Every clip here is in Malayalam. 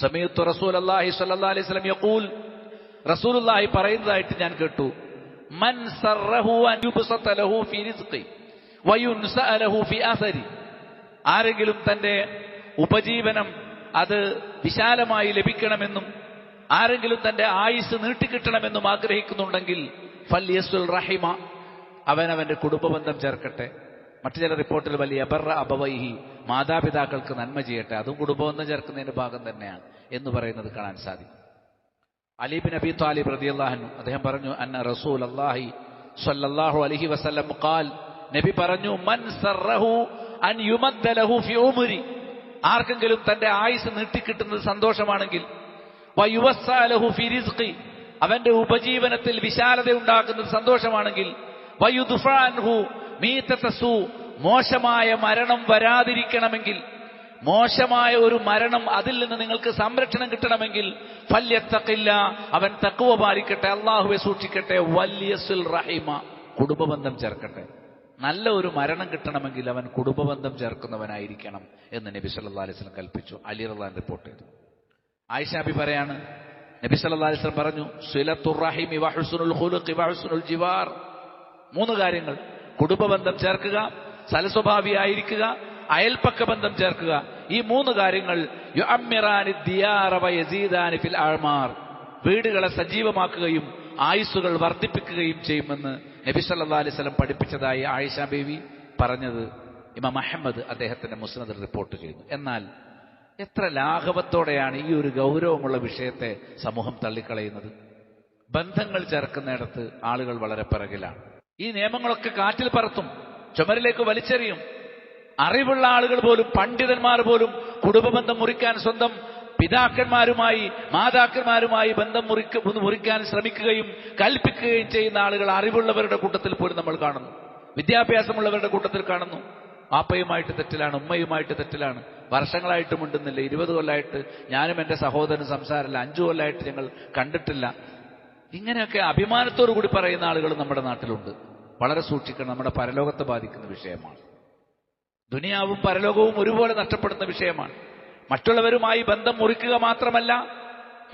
സമയത്ത് റസൂൽ അള്ളാഹി സല്ലാ അലൈഹി സ്വലം റസൂൽ അള്ളാഹി പറയുന്നതായിട്ട് ഞാൻ കേട്ടു. മൻ ആരെങ്കിലും തന്റെ ഉപജീവനം അത് വിശാലമായി ലഭിക്കണമെന്നും ആരെങ്കിലും തന്റെ ആയുസ് നീട്ടിക്കിട്ടണമെന്നും ആഗ്രഹിക്കുന്നുണ്ടെങ്കിൽ ഫല്യസുൽ റഹിമ അവൻ അവന്റെ കുടുംബബന്ധം ചേർക്കട്ടെ. മറ്റു ചില റിപ്പോർട്ടിൽ വലിയ അബറ അബവൈഹി മാതാപിതാക്കൾക്ക് നന്മ ചെയ്യട്ടെ അതും കുടുംബബന്ധം ചേർക്കുന്നതിന്റെ ഭാഗം തന്നെയാണ് എന്ന് പറയുന്നത് കാണാൻ സാധിക്കും. അലീബിൻ അബി താലിബ് റളിയല്ലാഹു അദ്ദേഹം പറഞ്ഞു അന്ന റസൂൽ അള്ളാഹി സ്വല്ലല്ലാഹു അലഹി വസല്ലം കാൽ നബി പറഞ്ഞു മൻ സർറഹു അൻ ഫി ഉമരി. ആർക്കെങ്കിലും തന്റെ ആയുസ് നീട്ടിക്കിട്ടുന്നത് സന്തോഷമാണെങ്കിൽ ഫി റിസ്ഖി. അവന്റെ ഉപജീവനത്തിൽ വിശാലത ഉണ്ടാക്കുന്നത് സന്തോഷമാണെങ്കിൽ മോശമായ മരണം വരാതിരിക്കണമെങ്കിൽ മോശമായ ഒരു മരണം അതിൽ നിന്ന് നിങ്ങൾക്ക് സംരക്ഷണം കിട്ടണമെങ്കിൽ ഫല്യത്തക്കില്ല അവൻ തക്കുവ പാലിക്കട്ടെ അള്ളാഹുവെ സൂക്ഷിക്കട്ടെ വല്യസുൽ റഹീമ കുടുംബബന്ധം ചേർക്കട്ടെ. നല്ല ഒരു മരണം കിട്ടണമെങ്കിൽ അവൻ കുടുംബബന്ധം ചേർക്കുന്നവനായിരിക്കണം എന്ന് നബി സല്ലാ അലൈഹി സ്വലം കൽപ്പിച്ചു. അലി റഹ്ലാൻ റിപ്പോർട്ട് ചെയ്തു. ആയിഷാബി പറയാണ് നബി സല്ലാ അലൈഹി സ്വലം പറഞ്ഞു സുലത്തുർ റഹിമി വഹുസുനുൽ ഖുലുഖി വഹുസുനുൽ ജിവാർ. മൂന്ന് കാര്യങ്ങൾ. കുടുംബബന്ധം ചേർക്കുക സലസ്വഭാവിയായിരിക്കുക അയൽപ്പക്ക ബന്ധം ചേർക്കുക. ഈ മൂന്ന് കാര്യങ്ങൾ ഫിൽ ആൾമാർ വീടുകളെ സജീവമാക്കുകയും ആയുസ്സുകൾ വർദ്ധിപ്പിക്കുകയും ചെയ്യുമെന്ന് നബി സല്ലാ അലൈഹി സ്വലം പഠിപ്പിച്ചതായി ആയിഷ ബേബി പറഞ്ഞത് ഇമാം അഹമ്മദ് അദ്ദേഹത്തിന്റെ മുസ്നദിൽ റിപ്പോർട്ട് ചെയ്യുന്നു. എന്നാൽ എത്ര ലാഘവത്തോടെയാണ് ഈ ഒരു ഗൗരവമുള്ള വിഷയത്തെ സമൂഹം തള്ളിക്കളയുന്നത്? ബന്ധങ്ങൾ ചേർക്കുന്നിടത്ത് ആളുകൾ വളരെ പിറകിലാണ്. ഈ നിയമങ്ങളൊക്കെ കാറ്റിൽ പറത്തും. ചുമരിലേക്ക് വലിച്ചെറിയും. അറിവുള്ള ആളുകൾ പോലും പണ്ഡിതന്മാർ പോലും കുടുംബബന്ധം മുറിക്കാൻ സ്വന്തം പിതാക്കന്മാരുമായി മാതാക്കന്മാരുമായി ബന്ധം മുറിക്ക മുറിക്കാൻ ശ്രമിക്കുകയും കൽപ്പിക്കുകയും ചെയ്യുന്ന ആളുകൾ അറിവുള്ളവരുടെ കൂട്ടത്തിൽ പോലും നമ്മൾ കാണുന്നു. വിദ്യാഭ്യാസമുള്ളവരുടെ കൂട്ടത്തിൽ കാണുന്നു. പാപ്പയുമായിട്ട് തെറ്റിലാണ് ഉമ്മയുമായിട്ട് തെറ്റിലാണ്. വർഷങ്ങളായിട്ടും മിണ്ടുന്നില്ല. ഇരുപത് കൊല്ലമായിട്ട് ഞാനും എന്റെ സഹോദരനും സംസാരമില്ല. അഞ്ചു കൊല്ലമായിട്ട് ഞങ്ങൾ കണ്ടിട്ടില്ല. ഇങ്ങനെയൊക്കെ അഭിമാനത്തോടു കൂടി പറയുന്ന ആളുകൾ നമ്മുടെ നാട്ടിലുണ്ട്. വളരെ സൂക്ഷിക്കണം. നമ്മുടെ പരലോകത്തെ ബാധിക്കുന്ന വിഷയമാണ്. ദുനിയാവും പരലോകവും ഒരുപോലെ നഷ്ടപ്പെടുന്ന വിഷയമാണ്. മറ്റുള്ളവരുമായി ബന്ധം മുറിക്കുക മാത്രമല്ല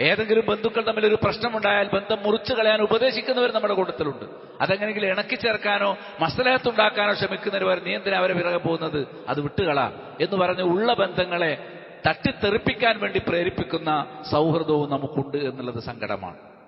ഏതെങ്കിലും ബന്ധുക്കൾ തമ്മിൽ ഒരു പ്രശ്നമുണ്ടായാൽ ബന്ധം മുറിച്ചു കളയാൻ ഉപദേശിക്കുന്നവർ നമ്മുടെ കൂട്ടത്തിലുണ്ട്. അതെങ്ങനെയെങ്കിലും ഇണക്കി ചേർക്കാനോ മസലഹത്തുണ്ടാക്കാനോ ശ്രമിക്കുന്നവർ നീ എന്തിനാ അവരെ പിറകെ പോകുന്നത്? അത് വിട്ടുകള. എന്ന് പറഞ്ഞ് ഉള്ള ബന്ധങ്ങളെ തട്ടിത്തെറിപ്പിക്കാൻ വേണ്ടി പ്രേരിപ്പിക്കുന്ന സൗഹൃദവും നമുക്കുണ്ട് എന്നുള്ളത് സങ്കടമാണ്.